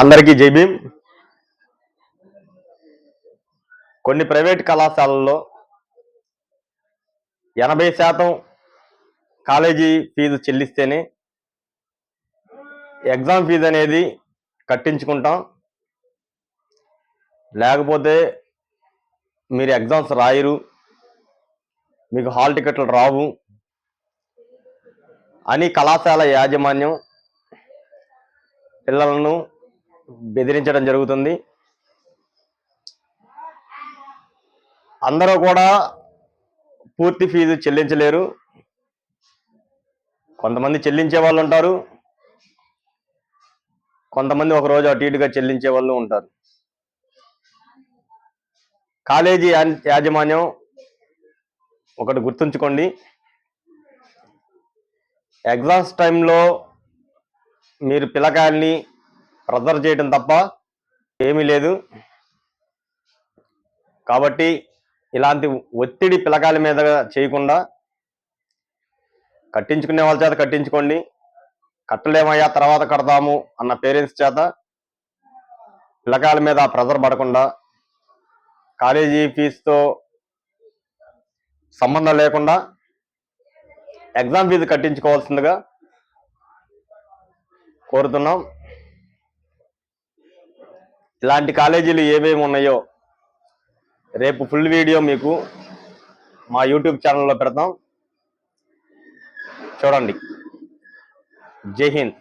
అందరికీ జై భీమ్. కొన్ని ప్రైవేట్ కళాశాలల్లో ఎనభై శాతం కాలేజీ ఫీజు చెల్లిస్తేనే ఎగ్జామ్ ఫీజు అనేది కట్టించుకుంటాం. లేకపోతే మీరు ఎగ్జామ్స్ రాయరు మీకు హాల్ టికెట్లు రావు అని కళాశాల యాజమాన్యం పిల్లలను బెదిరించడం జరుగుతుంది. అందరూ కూడా పూర్తి ఫీజు చెల్లించలేరు. కొంతమంది చెల్లించే వాళ్ళు ఉంటారు. కొంతమంది ఒక రోజు అటు ఇటుగా చెల్లించే వాళ్ళు ఉంటారు. కాలేజీ యాజమాన్యం ఒకటి గుర్తుంచుకోండి. ఎగ్జామ్స్ టైంలో మీరు పిల్లకాయల్ని ప్రెజర్ చేయడం తప్ప ఏమీ లేదు. కాబట్టి ఇలాంటి ఒత్తిడి పిలకాల మీద చేయకుండా కట్టించుకునే వాళ్ళ చేత కట్టించుకోండి. కట్టలేమయ్యా తర్వాత కడతాము అన్న పేరెంట్స్ చేత పిల్లకాయల మీద ప్రెజర్ పడకుండా కాలేజీ ఫీజుతో సంబంధం లేకుండా ఎగ్జామ్ ఫీజు కట్టించుకోవాల్సిందిగా కోరుతున్నాం. ఇలాంటి కాలేజీలు ఏమేమి ఉన్నాయో రేపు ఫుల్ వీడియో మీకు మా యూట్యూబ్ ఛానల్లో పెడతాం. చూడండి. జై హింద్.